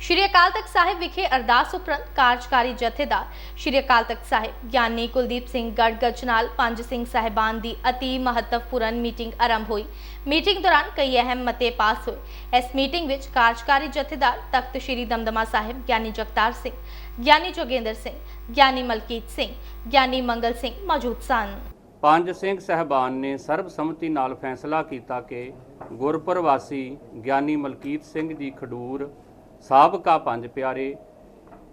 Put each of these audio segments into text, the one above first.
ਸ਼੍ਰੀ ਅਕਾਲ ਤਖਤ ਸਾਹਿਬ ਵਿਖੇ ਅਰਦਾਸ ਉਪਰੰਤ ਕਾਰਜਕਾਰੀ ਜਥੇਦਾਰ ਸ਼੍ਰੀ ਅਕਾਲ ਤਖਤ ਸਾਹਿਬ ਗਿਆਨੀ ਕੁਲਦੀਪ ਸਿੰਘ ਗੜਗੱਜ ਨਾਲ ਪੰਜ ਸਿੰਘ ਸਾਹਿਬਾਨ ਦੀ ਅਤੀ ਮਹੱਤਵਪੂਰਨ ਮੀਟਿੰਗ ਆਰੰਭ ਹੋਈ। ਮੀਟਿੰਗ ਦੌਰਾਨ ਕਈ ਅਹਿਮ ਮਤੇ ਪਾਸ ਹੋਏ। ਇਸ ਮੀਟਿੰਗ ਵਿੱਚ ਕਾਰਜਕਾਰੀ ਜਥੇਦਾਰ ਤਖਤ ਸ਼੍ਰੀ ਦਮਦਮਾ ਸਾਹਿਬ, ਗਿਆਨੀ ਜਗਤਾਰ ਸਿੰਘ, ਗਿਆਨੀ ਜੋਗੇਂਦਰ ਸਿੰਘ, ਗਿਆਨੀ ਮਲਕੀਤ ਸਿੰਘ, ਗਿਆਨੀ ਮੰਗਲ ਸਿੰਘ ਮੌਜੂਦ ਸਨ। ਪੰਜ ਸਿੰਘ ਸਹਿਬਾਨ ਨੇ ਸਰਬਸੰਮਤੀ ਨਾਲ ਫੈਸਲਾ ਕੀਤਾ ਕਿ ਗੁਰਪੁਰ ਵਾਸੀ ਗਿਆਨੀ ਮਲਕੀਤ ਸਿੰਘ ਜੀ ਖਡੂਰ ਸਾਬਕਾ ਪੰਜ ਪਿਆਰੇ,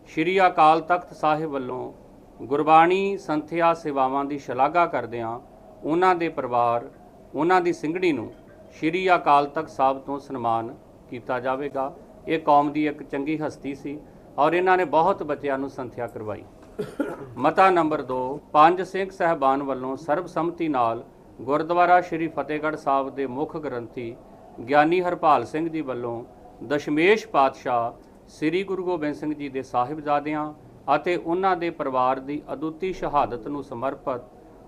ਸ਼੍ਰੀ ਅਕਾਲ ਤਖਤ ਸਾਹਿਬ ਵੱਲੋਂ ਗੁਰਬਾਣੀ ਸੰਥਿਆ ਸੇਵਾਵਾਂ ਦੀ ਸ਼ਲਾਘਾ ਕਰਦਿਆਂ ਉਹਨਾਂ ਦੇ ਪਰਿਵਾਰ, ਉਹਨਾਂ ਦੀ ਸਿੰਘਣੀ ਨੂੰ ਸ਼੍ਰੀ ਅਕਾਲ ਤਖਤ ਸਾਹਿਬ ਤੋਂ ਸਨਮਾਨ ਕੀਤਾ ਜਾਵੇਗਾ। ਇਹ ਕੌਮ ਦੀ ਇੱਕ ਚੰਗੀ ਹਸਤੀ ਸੀ ਔਰ ਇਹਨਾਂ ਨੇ ਬਹੁਤ ਬੱਚਿਆਂ ਨੂੰ ਸੰਥਿਆ ਕਰਵਾਈ। ਮਤਾ ਨੰਬਰ 2 ਪੰਜ ਸਿੰਘ ਸਹਿਬਾਨ ਵੱਲੋਂ ਸਰਬਸੰਮਤੀ ਨਾਲ ਗੁਰਦੁਆਰਾ ਸ਼੍ਰੀ ਫਤਿਹਗੜ੍ਹ ਸਾਹਿਬ ਦੇ ਮੁੱਖ ਗ੍ਰੰਥੀ ਗਿਆਨੀ ਹਰਪਾਲ ਸਿੰਘ ਜੀ ਵੱਲੋਂ ਦਸ਼ਮੇਸ਼ ਪਾਤਸ਼ਾਹ ਸ੍ਰੀ ਗੁਰੂ ਗੋਬਿੰਦ ਸਿੰਘ ਜੀ ਦੇ ਸਾਹਿਬਜ਼ਾਦਿਆਂ ਅਤੇ ਉਹਨਾਂ ਦੇ ਪਰਿਵਾਰ ਦੀ ਅਦੁੱਤੀ ਸ਼ਹਾਦਤ ਨੂੰ ਸਮਰਪਿਤ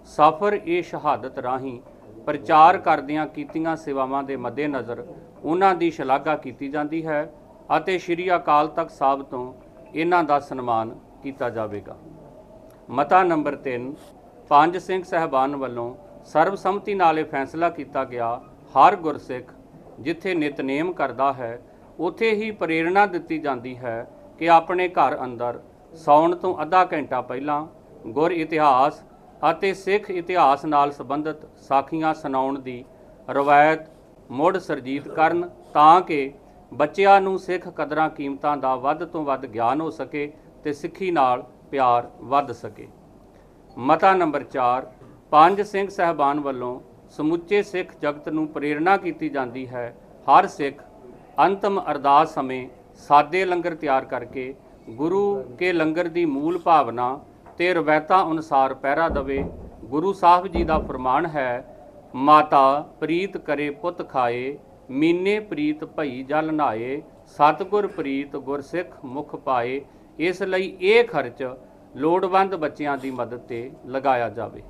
ਸਫਰ ਇਹ ਸ਼ਹਾਦਤ ਰਾਹੀਂ ਪ੍ਰਚਾਰ ਕਰਦਿਆਂ ਕੀਤੀਆਂ ਸੇਵਾਵਾਂ ਦੇ ਮੱਦੇਨਜ਼ਰ ਉਹਨਾਂ ਦੀ ਸ਼ਲਾਘਾ ਕੀਤੀ ਜਾਂਦੀ ਹੈ ਅਤੇ ਸ਼੍ਰੀ ਅਕਾਲ ਤਖਤ ਸਾਹਿਬ ਤੋਂ ਇਹਨਾਂ ਦਾ ਸਨਮਾਨ ਕੀਤਾ ਜਾਵੇਗਾ। ਮਤਾ ਨੰਬਰ 3 ਪੰਜ ਸਿੰਘ ਸਹਿਬਾਨ ਵੱਲੋਂ ਸਰਬਸੰਮਤੀ ਨਾਲ ਇਹ ਫੈਸਲਾ ਕੀਤਾ ਗਿਆ, ਹਰ ਗੁਰਸਿੱਖ ਜਿੱਥੇ ਨਿਤਨੇਮ ਕਰਦਾ ਹੈ ਉਥੇ ਹੀ ਪ੍ਰੇਰਣਾ ਦਿੱਤੀ ਜਾਂਦੀ ਹੈ ਕਿ ਆਪਣੇ ਘਰ ਅੰਦਰ ਸੌਣ ਤੋਂ ਅੱਧਾ ਘੰਟਾ ਪਹਿਲਾਂ ਗੁਰ ਇਤਿਹਾਸ ਅਤੇ ਸਿੱਖ ਇਤਿਹਾਸ ਨਾਲ ਸੰਬੰਧਿਤ ਸਾਖੀਆਂ ਸੁਣਾਉਣ ਦੀ ਰਵਾਇਤ ਮੁੜ ਸਰਜੀਤ ਕਰਨ ਤਾਂ ਕਿ ਬੱਚਿਆਂ ਨੂੰ ਸਿੱਖ ਕਦਰਾਂ ਕੀਮਤਾਂ ਦਾ ਵੱਧ ਤੋਂ ਵੱਧ ਗਿਆਨ ਹੋ ਸਕੇ ਤੇ ਸਿੱਖੀ ਨਾਲ ਪਿਆਰ ਵੱਧ ਸਕੇ। ਮਤਾ ਨੰਬਰ 4 ਪੰਜ ਸਿੰਘ ਸਹਿਬਾਨ ਵੱਲੋਂ ਸਮੁੱਚੇ ਸਿੱਖ ਜਗਤ ਨੂੰ ਪ੍ਰੇਰਣਾ ਕੀਤੀ ਜਾਂਦੀ ਹੈ। ਹਰ ਸਿੱਖ ਅੰਤਮ ਅਰਦਾਸ ਸਮੇਂ ਸਾਦੇ ਲੰਗਰ ਤਿਆਰ ਕਰਕੇ ਗੁਰੂ ਕੇ ਲੰਗਰ ਦੀ ਮੂਲ ਭਾਵਨਾ ਤੇ ਰਵਾਇਤਾਂ ਅਨੁਸਾਰ ਪਹਿਰਾ ਦਵੇ, ਗੁਰੂ ਸਾਹਿਬ ਜੀ ਦਾ ਫਰਮਾਨ ਹੈ, ਮਾਤਾ, ਪ੍ਰੀਤ ਕਰੇ ਪੁੱਤ ਖਾਏ, ਮੀਨੇ ਪ੍ਰੀਤ ਭਈ ਜਲ ਨਾਏ, ਸਤਿਗੁਰ ਪ੍ਰੀਤ ਗੁਰਸਿੱਖ ਮੁਖ ਪਾਏ, ਇਸ ਲਈ ਇਹ ਖਰਚ ਲੋੜਵੰਦ ਬੱਚਿਆਂ ਦੀ ਮਦਦ ਤੇ ਲਗਾਇਆ ਜਾਵੇ।